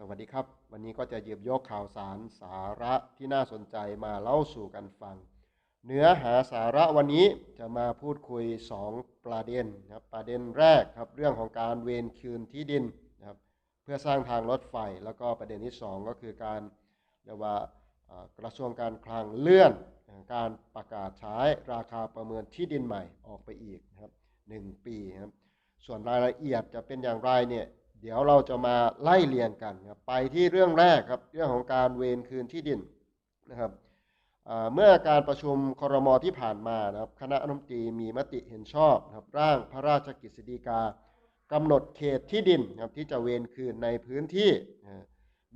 สวัสดีครับ วันนี้ก็จะหยิบยกข่าวสารสาระที่น่าสนใจมาเล่าสู่กันฟัง เนื้อหาสาระวันนี้จะมาพูดคุย 2 ประเด็นนะครับประเด็นแรกครับเรื่องของการเวนคืนที่ดินนะครับเพื่อสร้างทางรถไฟ แล้วก็ประเด็นที่ 2 ก็คือการเรียกว่ากระทรวงการคลังเลื่อนการประกาศใช้ราคาประเมินที่ดินใหม่ออกไปอีกนะครับหนึ่งปีนะครับส่วนรายละเอียดจะเป็นอย่างไรเนี่ย เดี๋ยวเราจะมาไล่เรียงกันครับไปที่เรื่องแรกครับเรื่องของการเวรคืนที่ดินนะครับเมื่อการประชุมครมที่ผ่านมานะครับคณะรัฐมนตรีมีมติเห็นชอบนะครับร่างพระราชกฤษฎีกากำหนดเขตที่ดินนะครับที่จะเวรคืนในพื้นที่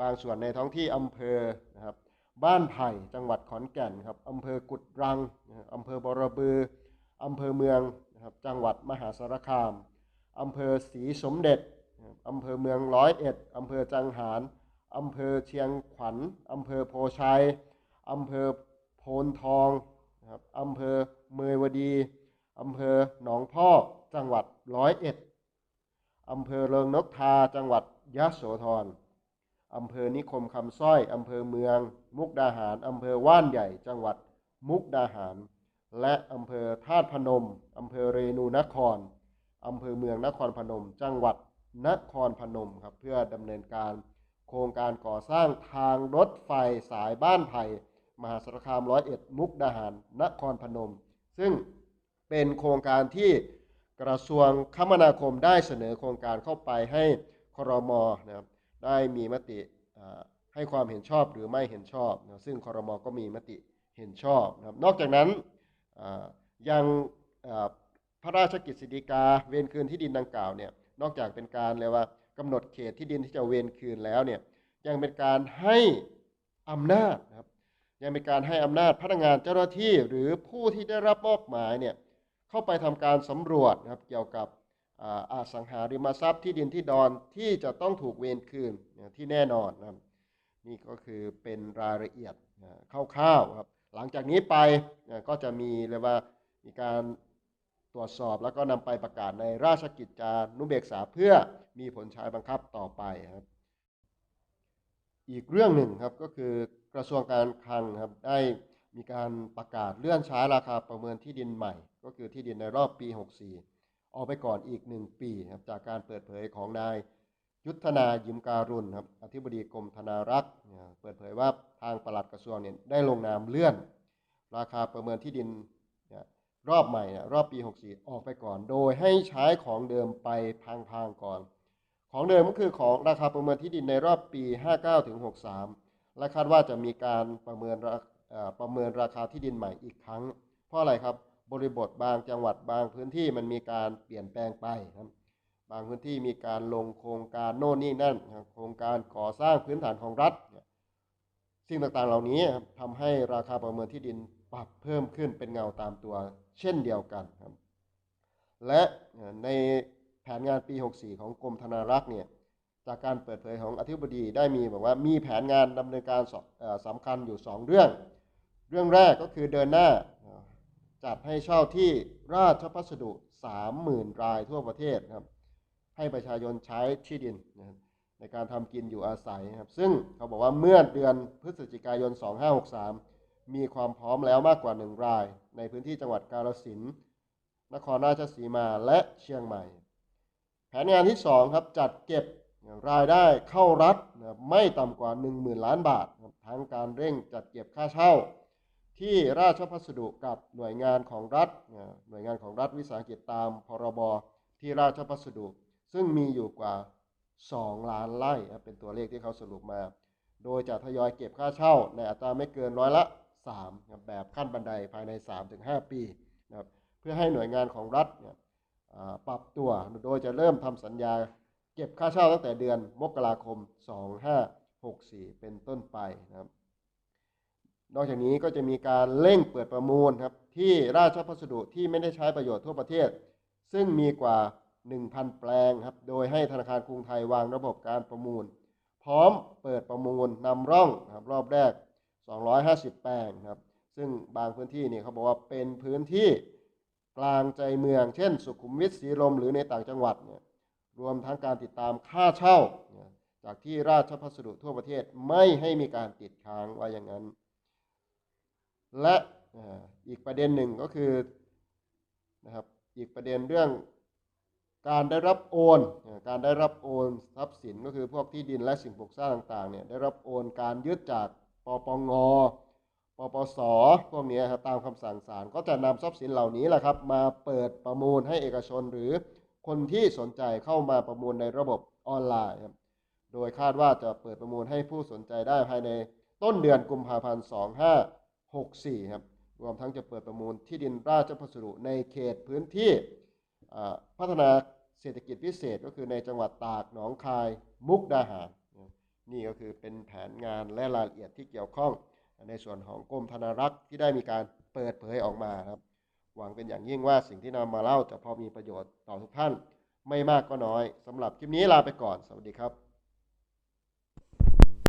บางส่วนในท้องที่อำเภอนะครับบ้านไผ่จังหวัดขอนแก่นครับอำเภอกุดรังอำเภอบรบืออำเภอเมืองนะครับจังหวัดมหาสารคามอำเภอศรีสมเด็จ อำเภอเมืองร้อยเอ็ดอำเภอจังหารอำเภอเชียงขวัญอำเภอโพชัยอำเภอโพนทองนะครับอำเภอเมยวดีอำเภอหนองพอกจังหวัดร้อยเอ็ดอำเภอเริงนกทาจังหวัดยะโสธรอำเภอนิคมคำสร้อยอำเภอเมือง มุกดาหารอำเภอว่านใหญ่ จังหวัดมุกดาหาร และอำเภอธาตุพนมอำเภอเรนูนครอำเภอเมืองนครพนม จังหวัด นครพนมครับเพื่อดำเนินการโครงการก่อสร้างทางรถไฟสายบ้านไผ่มหาสารคามร้อยเอ็ดมุกดาหาร นครพนม ซึ่งเป็นโครงการที่กระทรวงคมนาคมได้เสนอโครงการเข้าไปให้ครมนะครับได้มีมติให้ความเห็นชอบหรือไม่เห็นชอบนะซึ่งครมก็มีมติเห็นชอบนะครับนอกจากนั้นยังพระราชกฤษฎีกาเวรคืนที่ดินดังกล่าวเนี่ย นอกจากเป็นการเรียกว่ากำหนดเขตที่ดินที่จะเวรคืนแล้วเนี่ยยังเป็นการให้อำนาจนะครับยังเป็นการให้อำนาจพนักงานเจ้าหน้าที่หรือผู้ที่ได้รับมอบหมายเนี่ยเข้าไปทำการสำรวจนะครับเกี่ยวกับอาสังหาริมทรัพย์ที่ดินที่ดอนที่จะต้องถูกเวรคืนที่แน่นอนนะครับนี่ก็คือเป็นรายละเอียดคร่าวๆครับหลังจากนี้ไปก็จะมีเรียกว่ามีการ ตรวจสอบแล้วก็นำไปประกาศในราชกิจจานุเบกษาเพื่อมีผลใช้บังคับต่อไปครับ อีกเรื่องหนึ่งครับก็คือกระทรวงการคลังครับได้มีการประกาศเลื่อนใช้ราคาประเมินที่ดินใหม่ ก็คือที่ดินในรอบปี 64 ออกไปก่อนอีก 1 ปีครับจากการเปิดเผยของนายยุทธนายิมการุณครับอธิบดีกรมธนารักษ์เนี่ยเปิดเผยว่าทางปลัดกระทรวงเนี่ยได้ลงนามเลื่อน ราคาประเมินที่ดินเนี่ย รอบใหม่เนี่ยรอบปี 64 ออกไปก่อน โดยให้ใช้ของเดิมไปพังๆก่อน ของเดิมก็คือของราคาประเมินที่ดินในรอบปี 59ถึง63 และคาดว่าจะมีการประเมินราเอ่อประเมินราคาที่ดินใหม่อีกครั้ง เพราะอะไรครับ บริบทบางจังหวัดบางพื้นที่มันมีการเปลี่ยนแปลงไปครับบางพื้นที่มีการลงโครงการโน่นนี่นั่น โครงการก่อสร้างพื้นฐานของรัฐ สิ่งต่างๆเหล่านี้ครับทำให้ราคาประเมินที่ดิน ปรับเพิ่มขึ้นเป็นเงาตามตัวเช่นเดียวกันครับ และในแผนงานปี 64 ของกรมธนารักษ์เนี่ยจากการเปิดเผยของอธิบดีได้มีบอกว่ามีแผนงานดำเนินการสเอ่อสำคัญอยู่ 2 เรื่อง เรื่องแรกก็คือเดินหน้าจัดให้เช่าที่ราชพัสดุ 30,000 รายทั่วประเทศครับ ให้ประชาชนใช้ที่ดินนะครับในการทำกินอยู่อาศัยครับ ซึ่งเขาบอกว่าเมื่อเดือนพฤศจิกายน 2563 มีความพร้อมแล้วมากกว่า1ราย ในพื้นที่จังหวัดกาฬสินธุ์นครราชสีมาและเชียงใหม่ แผนงานที่ 2 ครับ จัดเก็บรายได้เข้ารัฐไม่ต่ำกว่า 10,000 ล้านบาท ทั้งการเร่งจัดเก็บค่าเช่า ที่ราชพัสดุกับหน่วยงานของรัฐ หน่วยงานของรัฐวิสาหกิจตามพรบที่ราชพัสดุ ซึ่งมีอยู่กว่า 2 ล้านไร่เป็นตัวเลขที่เขาสรุปมา โดยจะทยอยเก็บค่าเช่าในอัตราไม่เกินร้อยละ 3ครับแบบขั้นบันไดภายใน 3-5 ปีนะครับเพื่อให้หน่วยงานของรัฐเนี่ยปรับตัวโดยจะเริ่มทำสัญญา เก็บค่าเช่าตั้งแต่เดือนมกราคม 2564 เป็นต้นไปนะครับนอกจากนี้ก็จะมีการเร่งเปิดประมูลครับที่ราชพัสดุที่ไม่ได้ใช้ประโยชน์ทั่วประเทศ ซึ่งมีกว่า 1,000 แปลงครับโดยให้ธนาคารกรุงไทยวางระบบการประมูล พร้อมเปิดประมูลนำร่องครับรอบแรก 250 แปลงครับ ซึ่งบางพื้นที่นี่เขาบอกว่าเป็นพื้นที่กลางใจเมือง เช่น สุขุมวิทสีลมหรือในต่างจังหวัดเนี่ยรวมทั้งการติดตามค่าเช่า จากที่ราชพัสดุทั่วประเทศไม่ให้มีการติดค้างว่าอย่างนั้น และอีกประเด็นหนึ่งก็คือนะครับอีกประเด็นเรื่องการได้รับโอน การได้รับโอนทรัพย์สินก็คือพวกที่ดินและสิ่งปลูกสร้างต่างๆเนี่ยได้รับโอนการยึดจาก ปปงปปสพวกเนี้ยครับตามคำสั่งศาลก็จะนำทรัพย์สินเหล่านี้แหละครับ มาเปิดประมูลให้เอกชนหรือคนที่สนใจเข้ามาประมูลในระบบออนไลน์ครับโดยคาดว่าจะเปิดประมูลให้ผู้สนใจได้ภายในต้นเดือนกุมภาพันธ์2564 ครับรวมทั้งจะเปิดประมูลที่ดินราชพัสดุในเขตพื้นที่พัฒนาเศรษฐกิจพิเศษก็คือในจังหวัดตากหนองคาย มุกดาหาร นี่ก็คือเป็นแผนงานและรายละเอียดที่เกี่ยวข้อง ในส่วนของกรมธนารักษ์ที่ได้มีการเปิดเผยออกมาครับ หวังเป็นอย่างยิ่งว่าสิ่งที่นำมาเล่าจะพอมีประโยชน์ต่อทุกท่าน ไม่มากก็น้อยสำหรับคลิปนี้ลาไปก่อน สวัสดีครับ